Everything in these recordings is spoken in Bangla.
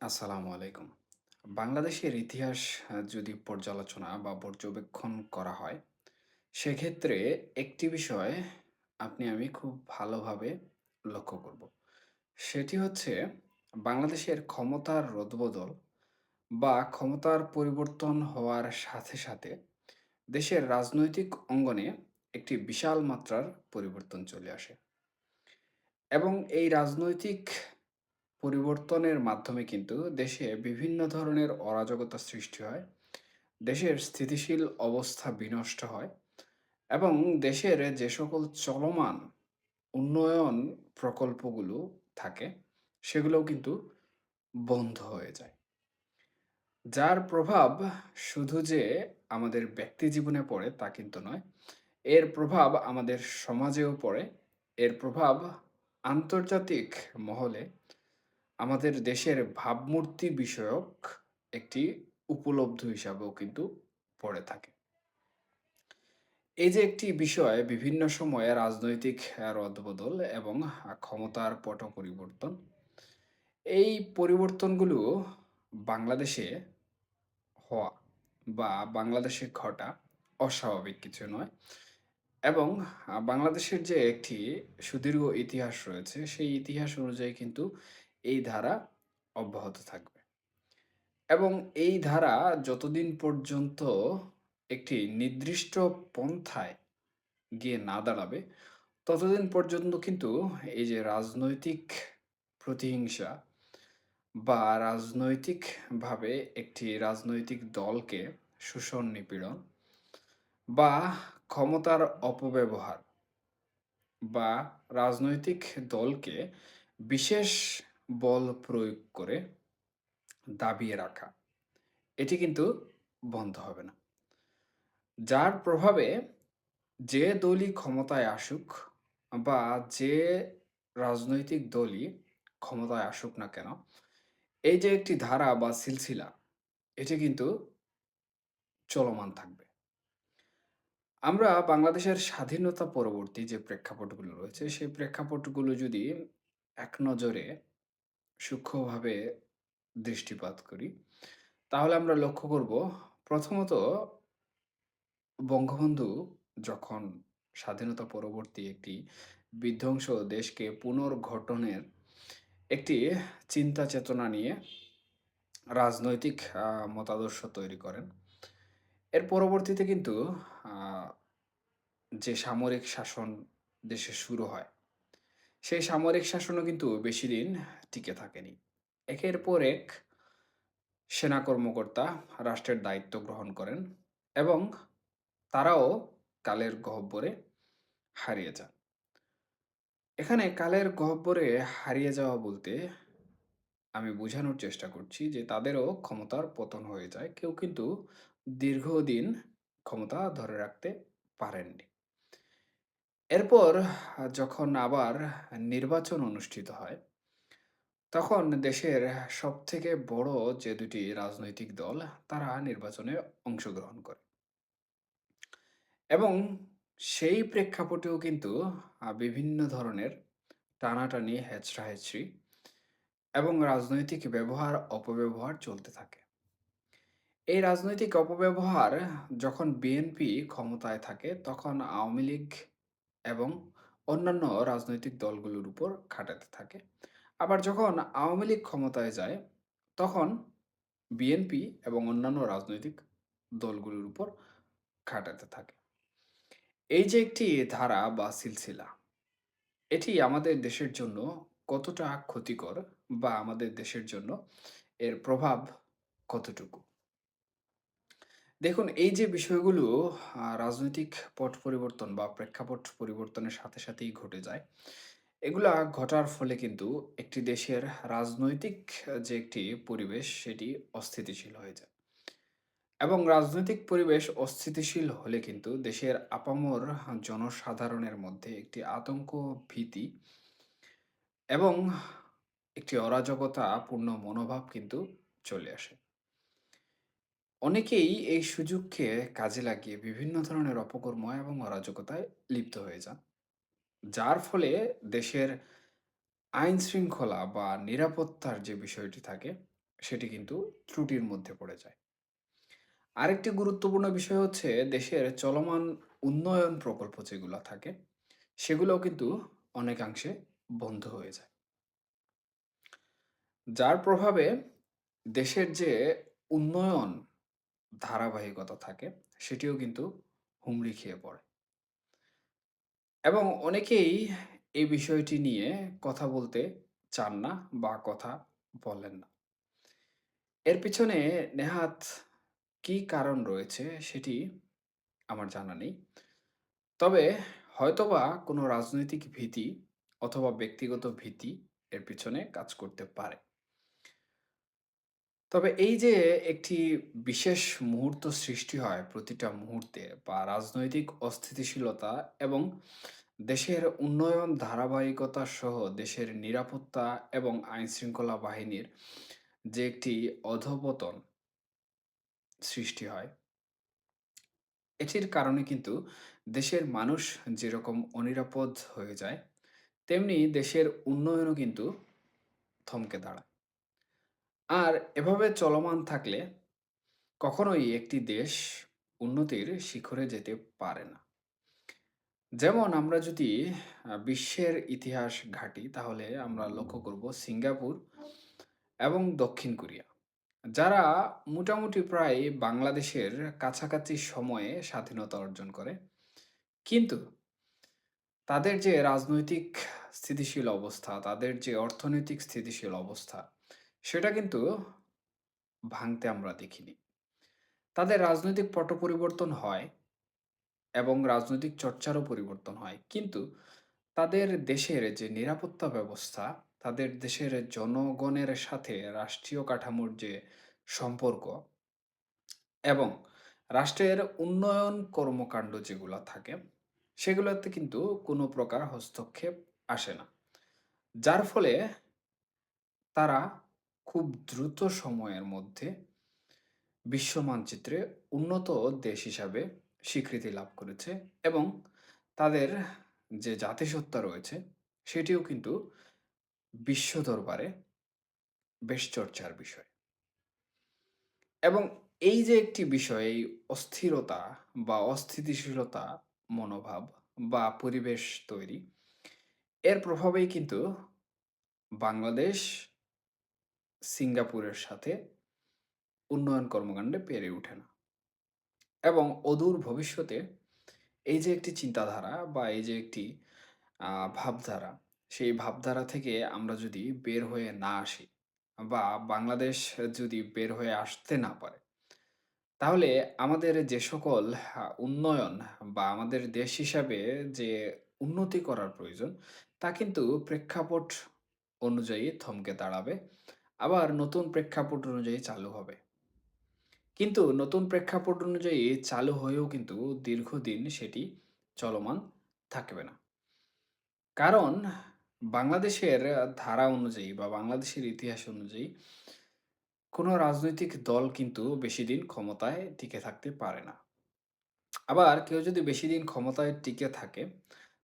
আসসালামু আলাইকুম। বাংলাদেশের ইতিহাস যদি পর্যালোচনা বা পর্যবেক্ষণ করা হয়, সেক্ষেত্রে একটি বিষয় আপনি আমি খুব ভালোভাবে লক্ষ্য করব। সেটি হচ্ছে বাংলাদেশের ক্ষমতার রদবদল বা ক্ষমতার পরিবর্তন হওয়ার সাথে, সাথে দেশের রাজনৈতিক অঙ্গনে একটি বিশাল মাত্রার পরিবর্তন চলে আসে। এবং এই রাজনৈতিক পরিবর্তনের মাধ্যমে কিন্তু দেশে বিভিন্ন ধরনের অরাজকতা সৃষ্টি হয়। দেশের স্থিতিশীল অবস্থা বিনষ্ট হয় এবং দেশের যে সকল চলমান উন্নয়ন প্রকল্পগুলো থাকে, সেগুলোও কিন্তু বন্ধ হয়ে যায়। যার প্রভাব শুধু যে আমাদের ব্যক্তি জীবনে পড়ে তা কিন্তু নয়। এর প্রভাব আমাদের সমাজেও পড়ে। এর প্রভাব আন্তর্জাতিক মহলে আমাদের দেশের ভাবমূর্তি বিষয়ক একটি উপলব্ধ হিসাবেও কিন্তু পড়ে থাকে। এই যে একটি বিষয় বিভিন্ন সময়ে রাজনৈতিক রদবদল এবং ক্ষমতার পট পরিবর্তন। এই পরিবর্তনগুলো বাংলাদেশে হওয়া বা বাংলাদেশে ঘটা অস্বাভাবিক কিছু নয়। এবং বাংলাদেশের যে একটি সুদীর্ঘ ইতিহাস রয়েছে, সেই ইতিহাস অনুযায়ী কিন্তু এই ধারা অব্যাহত থাকবে। এবং এই ধারা যতদিন পর্যন্ত একটি নির্দিষ্ট পন্থায় গিয়ে না দাঁড়াবে, ততদিন পর্যন্ত কিন্তু এই যে রাজনৈতিক প্রতিহিংসা বা রাজনৈতিকভাবে একটি রাজনৈতিক দলকে শোষণ নিপীড়ন বা ক্ষমতার অপব্যবহার বা রাজনৈতিক দলকে বিশেষ বল প্রয়োগ করে দাবিয়ে রাখা। এটি কিন্তু বন্ধ হবে না। যার প্রভাবে যে দলই ক্ষমতায় আসুক বা যে রাজনৈতিক দলই ক্ষমতায় আসুক না কেন, এই যে একটি ধারা বা সিলসিলা, এটি কিন্তু চলমান থাকবে। আমরা বাংলাদেশের স্বাধীনতা পরবর্তী যে প্রেক্ষাপটগুলো রয়েছে, সেই প্রেক্ষাপটগুলো যদি এক নজরে সূক্ষ্মভাবে দৃষ্টিপাত করি, তাহলে আমরা লক্ষ্য করব প্রথমত বঙ্গবন্ধু যখন স্বাধীনতা পরবর্তী একটি বিধ্বংস দেশকে পুনর্গঠনের একটি চিন্তা চেতনা নিয়ে রাজনৈতিক মতাদর্শ তৈরি করেন। এর পরবর্তীতে কিন্তু যে সামরিক শাসন দেশে শুরু হয়, সেই সামরিক শাসনও কিন্তু বেশি দিন টিকে থাকেনি। একের পর এক সেনা কর্মকর্তা রাষ্ট্রের দায়িত্ব গ্রহণ করেন এবং তারাও কালের গহ্বরে হারিয়ে যান। এখানে কালের গহ্বরে হারিয়ে যাওয়া বলতে আমি বোঝানোর চেষ্টা করছি যে তাদেরও ক্ষমতার পতন হয়ে যায়। কেউ কিন্তু দীর্ঘদিন ক্ষমতা ধরে রাখতে পারেননি। এরপর যখন আবার নির্বাচন অনুষ্ঠিত হয়, তখন দেশের সবথেকে বড় যে দুটি রাজনৈতিক দল, তারা নির্বাচনে অংশগ্রহণ করে। এবং সেই প্রেক্ষাপটেও কিন্তু বিভিন্ন ধরনের টানাটানি, হেচড়া-হেচড়ি এবং রাজনৈতিক ব্যবহার অপব্যবহার চলতে থাকে। এই রাজনৈতিক অপব্যবহার যখন বিএনপি ক্ষমতায় থাকে, তখন আওয়ামী লীগ এবং অন্যান্য রাজনৈতিক দলগুলোর উপর খাটাতে থাকে। আবার যখন আওয়ামী লীগ ক্ষমতায় যায়, তখন বিএনপি এবং অন্যান্য রাজনৈতিক দলগুলোর উপর খাটাতে থাকে। এই যে একটি ধারা বা সিলসিলা, এটি আমাদের দেশের জন্য কতটা ক্ষতিকর বা আমাদের দেশের জন্য এর প্রভাব কতটুকু? দেখুন এই যে বিষয়গুলো রাজনৈতিক পট পরিবর্তন বা প্রেক্ষাপট পরিবর্তনের সাথে, সাথেই ঘটে যায়। এগুলা ঘটার ফলে কিন্তু একটি দেশের রাজনৈতিক যে একটি পরিবেশ, সেটি অস্থিতিশীল হয়ে যায়। এবং রাজনৈতিক পরিবেশ অস্থিতিশীল হলে কিন্তু দেশের আপামর জনসাধারণের মধ্যে একটি আতঙ্ক, ভীতি এবং একটি অরাজকতাপূর্ণ মনোভাব কিন্তু চলে আসে। অনেকেই এই সুযোগকে কাজে লাগিয়ে বিভিন্ন ধরনের অপকর্ম এবং অরাজকতায় লিপ্ত হয়ে যান। যার ফলে দেশের আইন শৃঙ্খলা বা নিরাপত্তার যে বিষয়টি থাকে, সেটি কিন্তু ত্রুটির মধ্যে পড়ে যায়। আরেকটি গুরুত্বপূর্ণ বিষয় হচ্ছে দেশের চলমান উন্নয়ন প্রকল্প যেগুলো থাকে, সেগুলোও কিন্তু অনেকাংশে বন্ধ হয়ে যায়। যার প্রভাবে দেশের যে উন্নয়ন ধারাবাহিকতা থাকে, সেটিও কিন্তু হুমড়ি খেয়ে পড়ে। এবং অনেকেই এই বিষয়টি নিয়ে কথা বলতে চান না বা কথা বলেন না। এর পিছনে নেহাত কী কারণ রয়েছে সেটি আমার জানা নেই। তবে হয়তোবা কোনো রাজনৈতিক ভীতি অথবা ব্যক্তিগত ভীতি এর পিছনে কাজ করতে পারে। তবে এই যে একটি বিশেষ মুহূর্ত সৃষ্টি হয় প্রতিটা মুহূর্তে বা রাজনৈতিক অস্থিতিশীলতা এবং দেশের উন্নয়ন ধারাবাহিকতা সহ দেশের নিরাপত্তা এবং আইনশৃঙ্খলা বাহিনীর যে একটি অধঃপতন সৃষ্টি হয়, এটির কারণে কিন্তু দেশের মানুষ যেরকম অনিরাপদ হয়ে যায়, তেমনি দেশের উন্নয়নও কিন্তু থমকে দাঁড়ায়। আর এভাবে চলমান থাকলে কখনোই একটি দেশ উন্নতির শিখরে যেতে পারে না। যেমন আমরা যদি বিশ্বের ইতিহাস ঘাঁটি, তাহলে আমরা লক্ষ্য করব সিঙ্গাপুর এবং দক্ষিণ কোরিয়া, যারা মোটামুটি প্রায় বাংলাদেশের কাছাকাছি সময়ে স্বাধীনতা অর্জন করে। কিন্তু তাদের যে রাজনৈতিক স্থিতিশীল অবস্থা, তাদের যে অর্থনৈতিক স্থিতিশীল অবস্থা সেটা কিন্তু ভাঙতে আমরা দেখিনি। তাদের রাজনৈতিক পট পরিবর্তন হয় এবং রাজনৈতিক চর্চারও পরিবর্তন হয়। কিন্তু তাদের দেশের যে নিরাপত্তা ব্যবস্থা, তাদের দেশের জনগণের সাথে রাষ্ট্রীয় কাঠামোর যে সম্পর্ক এবং রাষ্ট্রের উন্নয়ন কর্মকাণ্ড যেগুলো থাকে, সেগুলোতে কিন্তু কোনো প্রকার হস্তক্ষেপ আসে না। যার ফলে তারা খুব দ্রুত সময়ের মধ্যে বিশ্ব মানচিত্রে উন্নত দেশ হিসাবে স্বীকৃতি লাভ করেছে এবং তাদের যে জাতিসত্তা রয়েছে, সেটিও কিন্তু বিশ্ব দরবারে বেশ চর্চার বিষয়। এবং এই যে একটি বিষয়, এই অস্থিরতা বা অস্থিতিশীলতা মনোভাব বা পরিবেশ তৈরি, এর প্রভাবেই কিন্তু বাংলাদেশ সিঙ্গাপুরের সাথে উন্নয়ন কর্মকাণ্ডে পেরে ওঠে না। এবং অদূর ভবিষ্যতে এই যে একটি চিন্তাধারা বা এই যে একটি ভাবধারা, সেই ভাবধারা থেকে আমরা যদি বের হয়ে না আসি বা বাংলাদেশ যদি বের হয়ে আসতে না পারে, তাহলে আমাদের যে সকল উন্নয়ন বা আমাদের দেশ হিসাবে যে উন্নতি করার প্রয়োজন, তা কিন্তু প্রেক্ষাপট অনুযায়ী থমকে দাঁড়াবে। আবার নতুন প্রেক্ষাপট অনুযায়ী চালু হবে। কিন্তু নতুন প্রেক্ষাপট অনুযায়ী চালু হয়েও কিন্তু দীর্ঘদিন সেটি চলমান থাকবে না। কারণ বাংলাদেশের ধারা অনুযায়ী বা বাংলাদেশের ইতিহাস অনুযায়ী কোনো রাজনৈতিক দল কিন্তু বেশি দিন ক্ষমতায় টিকে থাকতে পারে না। আবার কেউ যদি বেশি দিন ক্ষমতায় টিকে থাকে,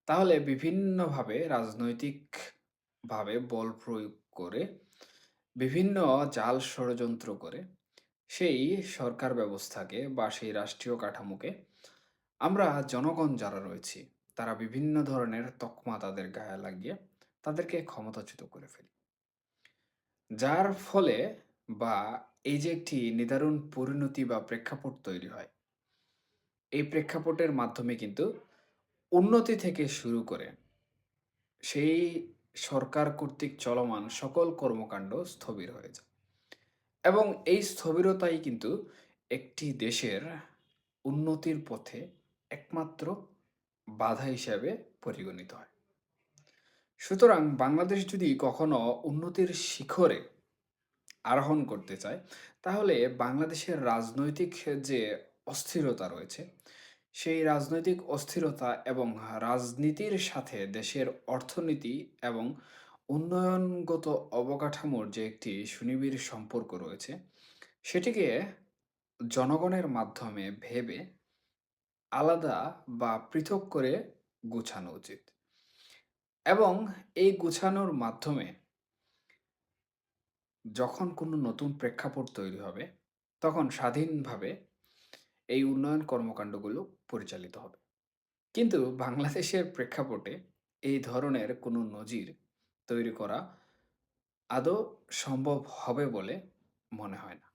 তাহলে বিভিন্নভাবে রাজনৈতিকভাবে বল প্রয়োগ করে বিভিন্ন জাল ষড়যন্ত্র করে সেই সরকার ব্যবস্থাকে বা সেই রাষ্ট্রীয় কাঠামোকে আমরা জনগণ যারা রয়েছি, তারা বিভিন্ন ধরনের তকমা তাদের গায়ে লাগিয়ে তাদেরকে ক্ষমতাচ্যুত করে ফেলি। যার ফলে বা এই যে একটি নিদারুণ পরিণতি বা প্রেক্ষাপট তৈরি হয়, এই প্রেক্ষাপটের মাধ্যমে কিন্তু উন্নতি থেকে শুরু করে সেই সরকার কর্তৃক চলমান সকল কর্মকাণ্ড স্থবির হয়ে যায়। এবং এই স্থবিরতাই কিন্তু একটি দেশের উন্নতির পথে একমাত্র বাধা হিসাবে পরিগণিত হয়। সুতরাং বাংলাদেশ যদি কখনো উন্নতির শিখরে আরোহণ করতে চায়, তাহলে বাংলাদেশের রাজনৈতিক যে অস্থিরতা রয়েছে সেই রাজনৈতিক অস্থিরতা এবং রাজনীতির সাথে দেশের অর্থনীতি এবং উন্নয়নগত অবকাঠামোর যে একটি সুনিবিড় সম্পর্ক রয়েছে সেটিকে জনগণের মাধ্যমে ভেবে আলাদা বা পৃথক করে গুছানো উচিত। এবং এই গুছানোর মাধ্যমে যখন কোনো নতুন প্রেক্ষাপট তৈরি হবে, তখন স্বাধীনভাবে এই উন্নয়ন কর্মকাণ্ডগুলো পরিচালিত হবে। কিন্তু বাংলাদেশের প্রেক্ষাপটে এই ধরনের কোনো নজির তৈরি করা আদৌ সম্ভব হবে বলে মনে হয় না।